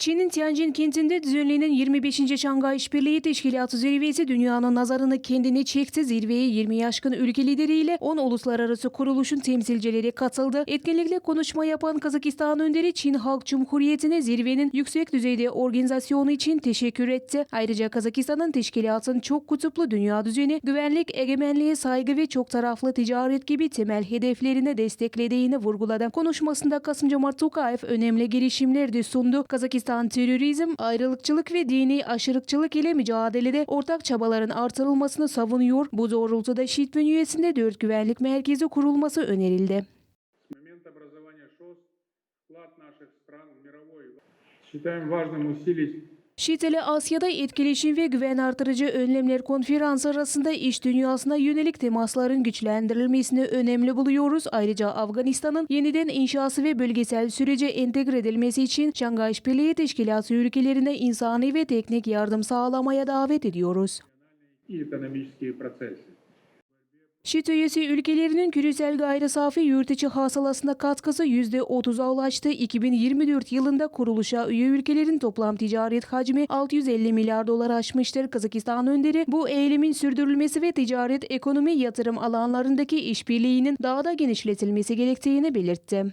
Çin'in Tianjin kentinde düzenlenen 25. Şangay İşbirliği Teşkilatı zirvesi dünyanın nazarını kendine çekti. Zirveye 20 yaşkın ülke lideriyle 10 uluslararası kuruluşun temsilcileri katıldı. Etkinlikle konuşma yapan Kazakistan önderi Çin Halk Cumhuriyeti'ne zirvenin yüksek düzeyde organizasyonu için teşekkür etti. Ayrıca Kazakistan'ın teşkilatın çok kutuplu dünya düzeni, güvenlik, egemenliğe saygı ve çok taraflı ticaret gibi temel hedeflerine desteklediğini vurguladı. Konuşmasında Kasım-Cumart Tokayev önemli girişimler de sundu. Kazakistan terörizm, ayrılıkçılık ve dini aşırılıkçılık ile mücadelede ortak çabaların artırılmasını savunuyor. Bu doğrultuda Şiit bünyesinde 4 güvenlik merkezi kurulması önerildi. С момента образования ШОС вклад наших стран в мировой считаем важным усилить Şiiteli Asya'da etkileşim ve güven artırıcı önlemler konferansı arasında iş dünyasına yönelik temasların güçlendirilmesini önemli buluyoruz. Ayrıca Afganistan'ın yeniden inşası ve bölgesel sürece entegre edilmesi için Şangay İşbirliği Teşkilatı ülkelerine insani ve teknik yardım sağlamaya davet ediyoruz. ŞİT üyesi ülkelerinin küresel gayri safi yurt içi hasılasına katkısı %30'a ulaştı. 2024 yılında kuruluşa üye ülkelerin toplam ticaret hacmi 650 milyar dolar aşmıştır. Kazakistan önderi bu eğilimin sürdürülmesi ve ticaret ekonomi yatırım alanlarındaki işbirliğinin daha da genişletilmesi gerektiğini belirtti.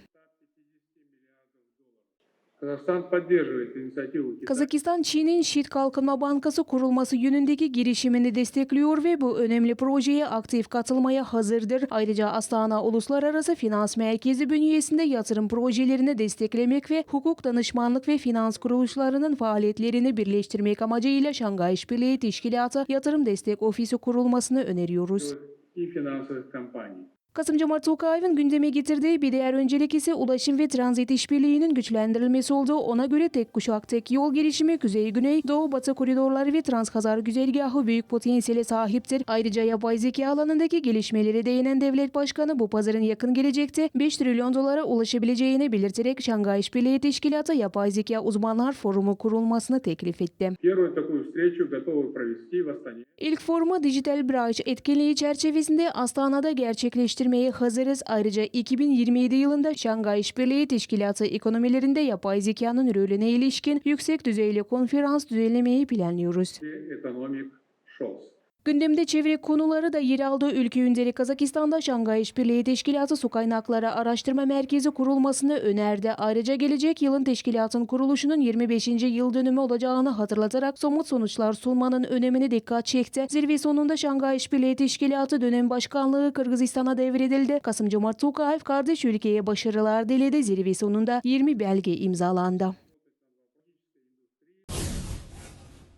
Kazakistan, Çin'in Şiit Kalkınma Bankası kurulması yönündeki girişimini destekliyor ve bu önemli projeye aktif katılmaya hazırdır. Ayrıca Astana Uluslararası Finans Merkezi bünyesinde yatırım projelerini desteklemek ve hukuk danışmanlık ve finans kuruluşlarının faaliyetlerini birleştirmek amacıyla Şangay İşbirliği Teşkilatı Yatırım Destek Ofisi kurulmasını öneriyoruz. Kasım Cemal Tokayev'in gündeme getirdiği bir diğer öncelik ise ulaşım ve transit işbirliğinin güçlendirilmesi oldu. Ona göre tek kuşak tek yol gelişimi kuzey-güney, doğu-batı koridorları ve Transhazar güzergahı büyük potansiyele sahiptir. Ayrıca yapay zeka alanındaki gelişmeleri değinen devlet başkanı bu pazarın yakın gelecekte 5 trilyon dolara ulaşabileceğini belirterek Şangay İşbirliği Teşkilatı Yapay Zeka Uzmanlar Forumu kurulmasını teklif etti. İlk formu dijital branş etkinliği çerçevesinde Astana'da gerçekleştirildi geliştirmeye hazırız. Ayrıca 2027 yılında Şangay İşbirliği Teşkilatı ekonomilerinde yapay zekanın rolüne ilişkin yüksek düzeyli konferans düzenlemeyi planlıyoruz. Gündemde çevre konuları da yer aldı. Ülke önderi Kazakistan'da Şangay İşbirliği Teşkilatı Su Kaynakları Araştırma Merkezi kurulmasını önerdi. Ayrıca gelecek yılın teşkilatın kuruluşunun 25. yıl dönümü olacağını hatırlatarak somut sonuçlar sunmanın önemini dikkat çekti. Zirve sonunda Şangay İşbirliği Teşkilatı dönem başkanlığı Kırgızistan'a devredildi. Kasım-Cumart Tokayev kardeş ülkeye başarılar diledi. Zirve sonunda 20 belge imzalandı.